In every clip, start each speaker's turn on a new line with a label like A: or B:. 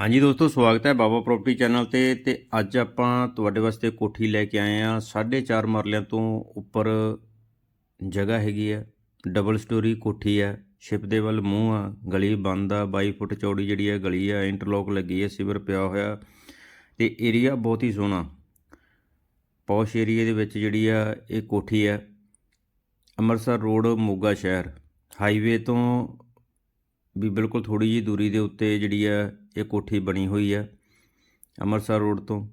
A: ਹਾਂਜੀ ਦੋਸਤੋ, ਸਵਾਗਤ ਹੈ ਬਾਬਾ ਪ੍ਰਾਪਰਟੀ ਚੈਨਲ ਤੇ। ਤੇ ਅੱਜ ਆਪਾਂ ਤੁਹਾਡੇ ਵਾਸਤੇ ਕੋਠੀ ਲੈ ਕੇ ਆਏ ਆ 4.5 ਮਰਲਿਆਂ ਤੋਂ ਉੱਪਰ ਜਗ੍ਹਾ ਹੈਗੀ ਆ ਡਬਲ ਸਟੋਰੀ ਕੋਠੀ ਆ ਸ਼ਿਪ ਦੇ ਵੱਲ ਮੂੰਹ ਆ, ਗਲੀ ਬੰਦ ਆ 22 ਫੁੱਟ ਚੌੜੀ ਜਿਹੜੀ ਆ ਗਲੀ ਆ, ਇੰਟਰਲੋਕ ਲੱਗੀ ਆ ਸਿਵਰ ਪਿਆ ਹੋਇਆ। ਤੇ ਏਰੀਆ ਬਹੁਤ ਹੀ ਸੋਹਣਾ। ਪੌਸ਼ ਏਰੀਆ ਦੇ ਵਿੱਚ ਜਿਹੜੀ ਆ, ਇਹ ਕੋਠੀ ਆ ਅੰਮ੍ਰਿਤਸਰ ਰੋਡ, ਮੋਗਾ ਸ਼ਹਿਰ। ਹਾਈਵੇ ਤੋਂ ਵੀ ਬਿਲਕੁਲ ਥੋੜੀ ਜੀ ਦੂਰੀ ਦੇ ਉੱਤੇ ਜਿਹੜੀ ਆ ਇਹ ਕੋਠੀ ਬਣੀ ਹੋਈ ਆ ਅੰਮ੍ਰਿਤਸਰ ਰੋਡ ਤੋਂ।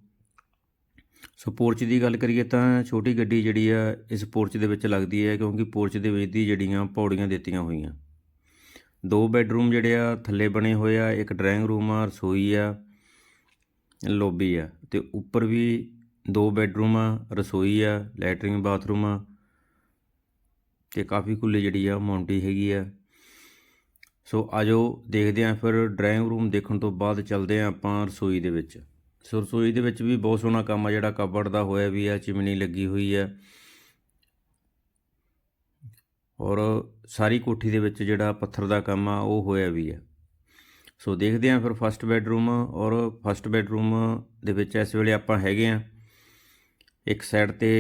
A: ਸੋ ਪੋਰਚ ਦੀ ਗੱਲ ਕਰੀਏ ਤਾਂ ਛੋਟੀ ਗੱਡੀ ਜਿਹੜੀ ਆ ਇਸ ਪੋਰਚ ਦੇ ਵਿੱਚ ਲੱਗਦੀ ਹੈ ਕਿਉਂਕਿ ਪੋਰਚ ਦੇ ਵਿੱਚ ਦੀ ਜਿਹੜੀਆਂ ਪੌੜੀਆਂ ਦਿੱਤੀਆਂ ਹੋਈਆਂ। ਦੋ ਬੈੱਡਰੂਮ ਜਿਹੜੇ ਆ, ਥੱਲੇ ਬਣੇ ਹੋਏ ਆ, ਇੱਕ ਡਰਾਇੰਗ ਰੂਮ ਆ, ਰਸੋਈ ਆ, ਲੋਬੀ ਆ। ਤੇ ਉੱਪਰ ਵੀ ਦੋ ਬੈੱਡਰੂਮ ਆ, ਰਸੋਈ ਆ, ਲੈਟਰਿੰਗ ਬਾਥਰੂਮ ਆ। ਤੇ ਕਾਫੀ ਖੁੱਲੀ ਜਿਹੜੀ ਆ, ਮੌਂਟੀ ਹੈਗੀ ਆ। ਸੋ ਆਜੋ ਦੇਖਦੇ ਆਂ ਫਿਰ ਡਰਾਇੰਗ ਰੂਮ ਦੇਖਣ ਤੋਂ ਬਾਅਦ ਚੱਲਦੇ ਆਂ ਆਪਾਂ ਰਸੋਈ ਦੇ ਵਿੱਚ। ਸੋ ਰਸੋਈ ਦੇ ਵਿੱਚ ਵੀ ਬਹੁਤ ਸੋਹਣਾ ਕੰਮ ਆ, ਜਿਹੜਾ ਕਬੜ ਦਾ ਹੋਇਆ ਵੀ ਆ ਚਿਮਨੀ ਲੱਗੀ ਹੋਈ ਹੈ ਔਰ ਸਾਰੀ ਕੋਠੀ ਦੇ ਵਿੱਚ ਜਿਹੜਾ ਪੱਥਰ ਦਾ ਕੰਮ ਆ, ਉਹ ਹੋਇਆ ਵੀ ਆ। ਸੋ ਦੇਖਦੇ ਆਂ ਫਿਰ ਫਸਟ ਬੈਡਰੂਮ ਔਰ ਫਸਟ ਬੈਡਰੂਮ ਦੇ ਵਿੱਚ ਇਸ ਵੇਲੇ ਆਪਾਂ ਹੈਗੇ ਆਂ। ਇੱਕ ਸਾਈਡ ਤੇ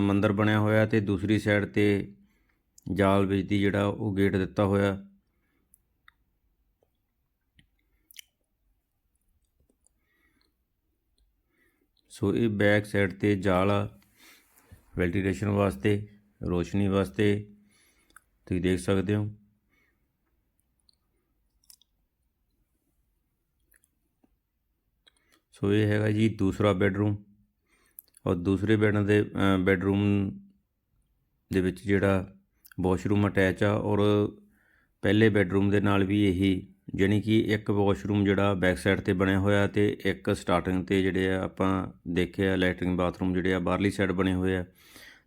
A: ਮੰਦਰ ਬਣਿਆ ਹੋਇਆ ਤੇ ਦੂਸਰੀ ਸਾਈਡ ਤੇ ਜਾਲ ਵਿੱਚ ਦੀ ਜਿਹੜਾ ਉਹ ਗੇਟ ਦਿੱਤਾ ਹੋਇਆ। ਸੋ ਇਹ ਬੈਕ ਸਾਈਡ ਤੇ ਜਾਲ ਆ ਵੈਂਟੀਲੇਸ਼ਨ ਵਾਸਤੇ, ਰੋਸ਼ਨੀ ਵਾਸਤੇ, ਤੁਸੀਂ ਦੇਖ ਸਕਦੇ ਹੋ। ਸੋ ਇਹ ਹੈਗਾ ਜੀ ਦੂਸਰਾ ਬੈੱਡਰੂਮ ਔਰ ਦੂਸਰੇ ਬੈੱਡ ਦੇ ਬੈੱਡਰੂਮ ਦੇ ਵਿੱਚ ਜਿਹੜਾ ਵਾਸ਼ਰੂਮ ਅਟੈਚ ਆ ਔਰ ਪਹਿਲੇ ਬੈੱਡਰੂਮ ਦੇ ਨਾਲ ਵੀ ਇਹੀ ਜਾਣੀ ਕਿ ਇੱਕ ਵਾਸ਼ਰੂਮ ਜਿਹੜਾ ਬੈਕ ਸਾਈਡ ਤੇ ਬਣਿਆ ਹੋਇਆ ਤੇ ਇੱਕ ਸਟਾਰਟਿੰਗ ਤੇ ਜਿਹੜੇ ਆ ਆਪਾਂ ਦੇਖਿਆ ਲੈਟਰਿੰਗ ਬਾਥਰੂਮ ਜਿਹੜੇ ਆ ਬਾਹਰਲੀ ਸਾਈਡ ਬਣੇ ਹੋਏ ਆ।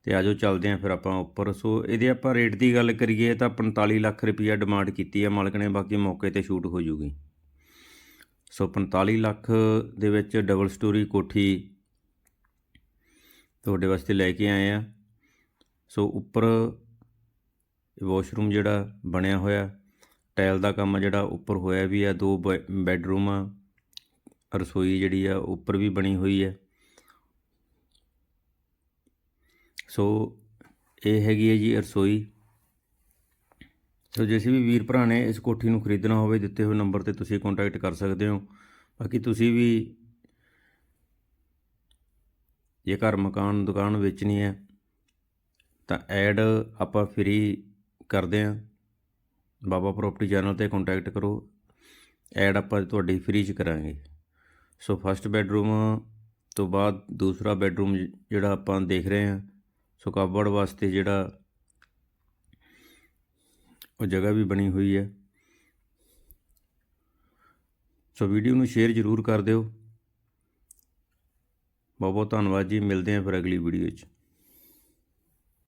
A: ਤੇ ਆਜੋ ਚੱਲਦੇ ਆ ਫਿਰ ਆਪਾਂ ਉੱਪਰ। ਸੋ ਇਹਦੇ ਆਪਾਂ ਰੇਟ ਦੀ ਗੱਲ ਕਰੀਏ ਤਾਂ 45 ਲੱਖ ਰੁਪਈਆ ਡਿਮਾਂਡ ਕੀਤੀ ਆ ਮਾਲਕ ਨੇ, ਬਾਕੀ ਮੌਕੇ ਤੇ ਸ਼ੂਟ ਹੋ ਜੂਗੀ। ਸੋ 45 ਲੱਖ ਦੇ ਵਿੱਚ ਡਬਲ ਸਟੋਰੀ ਕੋਠੀ ਤੁਹਾਡੇ ਵਾਸਤੇ ਲੈ ਕੇ ਆਏ ਆ। ਸੋ ਉੱਪਰ ਵਾਸ਼ਰੂਮ ਜਿਹੜਾ ਬਣਿਆ ਹੋਇਆ ਟਾਇਲ ਦਾ ਕੰਮ ਜਿਹੜਾ ਉੱਪਰ ਹੋਇਆ ਵੀ ਆ, ਦੋ ਬੈੱਡਰੂਮ ਆ, ਰਸੋਈ ਜਿਹੜੀ ਆ ਉੱਪਰ ਵੀ ਬਣੀ ਹੋਈ ਹੈ ਸੋ ਇਹ ਹੈਗੀ ਹੈ ਜੀ ਰਸੋਈ। ਸੋ ਜਿਸ ਵੀ ਵੀਰ ਭਰਾ ਨੇ ਇਸ ਕੋਠੀ ਨੂੰ ਖਰੀਦਣਾ ਹੋਵੇ, ਦਿੱਤੇ ਹੋਏ ਨੰਬਰ ਤੇ ਤੁਸੀਂ ਕੰਟੈਕਟ ਕਰ ਸਕਦੇ ਹੋ। ਬਾਕੀ ਤੁਸੀਂ ਵੀ ਜੇ ਘਰ ਮਕਾਨ, ਦੁਕਾਨ ਵੇਚਣੀ ਹੈ ਤਾਂ ਐਡ ਆਪਾਂ ਫ੍ਰੀ ਕਰਦੇ ਹਾਂ ਬਾਬਾ ਪ੍ਰਾਪਰਟੀ ਚੈਨਲ ਤੇ ਕੰਟੈਕਟ ਕਰੋ। ਐਡ ਆਪਾਂ ਤੁਹਾਡੀ ਫ੍ਰੀ ਚ ਕਰਾਂਗੇ। ਸੋ ਫਸਟ ਬੈਡਰੂਮ ਤੋਂ ਬਾਅਦ ਦੂਸਰਾ ਬੈਡਰੂਮ ਜਿਹੜਾ ਆਪਾਂ ਦੇਖ ਰਹੇ ਹਾਂ, ਸੋ ਕਬੜ ਵਾਸਤੇ ਜਿਹੜਾ ਉਹ ਜਗ੍ਹਾ ਵੀ ਬਣੀ ਹੋਈ ਹੈ। ਸੋ ਵੀਡੀਓ ਨੂੰ ਸ਼ੇਅਰ ਜ਼ਰੂਰ ਕਰ ਦਿਓ। ਬਹੁਤ ਬਹੁਤ ਧੰਨਵਾਦ ਜੀ। ਮਿਲਦੇ ਹਾਂ ਫਿਰ ਅਗਲੀ ਵੀਡੀਓ 'ਚ।